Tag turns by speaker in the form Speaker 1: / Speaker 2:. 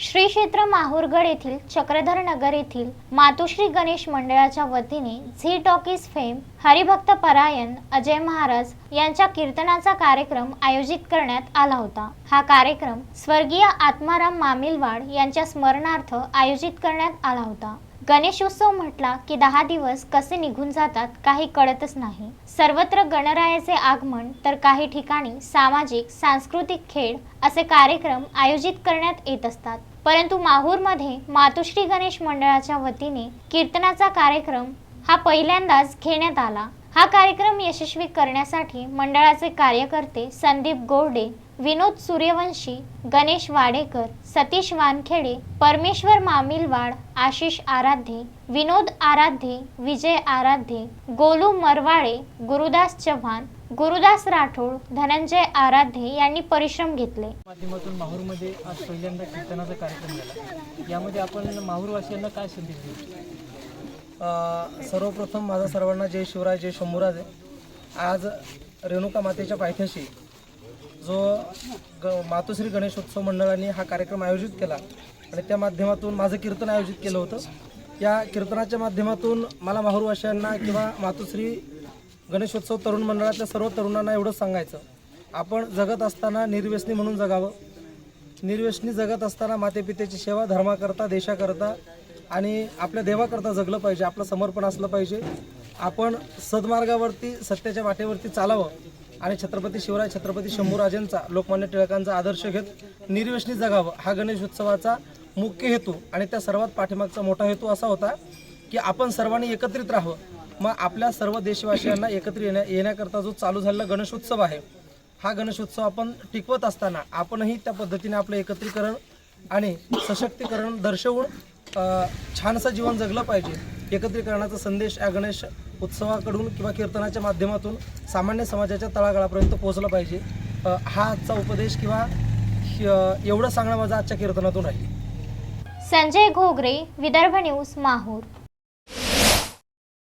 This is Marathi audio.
Speaker 1: श्री क्षेत्र माहूरगड येथील चक्रधर नगर येथील मातोश्री गणेश मंडळाच्या वतीने झी टॉकीज फेम हरिभक्त परायण अजय महाराज यांच्या कीर्तनाचा कार्यक्रम आयोजित करण्यात आला होता. हा कार्यक्रम स्वर्गीय आत्माराम मामिलवाड यांच्या स्मरणार्थ आयोजित करण्यात आला होता. गणेशोत्सव म्हटला की दहा दिवस कसे निघून जातात काही कळतच नाही. सर्वत्र गणरायाचे आगमन तर काही ठिकाणी सामाजिक सांस्कृतिक खेळ असे कार्यक्रम आयोजित करण्यात येत असतात. परंतु माहूरमध्ये मातोश्री गणेश मंडळाच्या वतीने कीर्तनाचा कार्यक्रम हा पहिल्यांदाच घेण्यात आला. हा कार्यक्रम यशस्वी करण्यासाठी मंडळाचे कार्यकर्ते संदीप गोरडे विनोद सूर्यवंशी गणेश वाडेकर सतीश वानखेडे परमेश्वर मामिलवाड आशिष आराध्ये विनोद आराध्ये विजय आराध्ये गोलू मरवाळे गुरुदास चव्हाण गुरुदास राठोड धनंजय आराध्ये यांनी परिश्रम घेतले.
Speaker 2: माध्यमातून माहूरमध्ये आज पहिल्यांदा कीर्तनाचा कार्यक्रम झाला. यामध्ये आपण माहूरवासियांना काय संदेश देऊ?
Speaker 3: सर्वप्रथम माझा सर्वांना जय शिवराय जय शंभूराज. आहे. आज रेणुका मातेच्या पायथ्याशी जो ग मातोश्री गणेशोत्सव मंडळाने हा कार्यक्रम आयोजित केला आणि त्या माध्यमातून माझं कीर्तन आयोजित केलं होतं. या कीर्तनाच्या माध्यमातून मला माहुरवाशांना किंवा मातोश्री गणेशोत्सव तरुण मंडळातल्या सर्व तरुणांना एवढंच सांगायचं. आपण जगत असताना निर्व्यसनी म्हणून जगावं. निर्व्यसनी जगत असताना मातेपित्याची सेवा धर्माकरता देशाकरता आणि आपल्या देवाकरता जगलं पाहिजे आपलं समर्पण असलं पाहिजे. आपण सद्मार्गावरती सत्याच्या वाटेवरती चालावं आणि छत्रपती शिवराय छत्रपती शंभूराजेंचा लोकमान्य टिळकांचा आदर्श घेत निर्वेशनी जगावं. हा गणेश उत्सवाचा मुख्य हेतू आणि त्या सर्वात पाठीमागचा मोठा हेतू असा होता की आपण सर्वांनी एकत्रित राहावं. मग आपल्या सर्व देशवासियांना एकत्र येण्या येण्याकरता जो चालू झालेला गणेशोत्सव आहे हा गणेशोत्सव आपण टिकवत असताना आपणही त्या पद्धतीने आपलं एकत्रीकरण आणि सशक्तीकरण दर्शवून छानसं जीवन जगलं पाहिजे. एकत्रीकरणाचा संदेश या गणेश उत्सवाकडून किंवा कीर्तनाच्या माध्यमातून सामान्य समाजाच्या तळागाळापर्यंत पोहोचला पाहिजे. हा आजचा उपदेश किंवा एवढं सांगणं माझं आजच्या कीर्तनातून आहे
Speaker 1: संजय घोगरे विदर्भ न्यूज माहूर.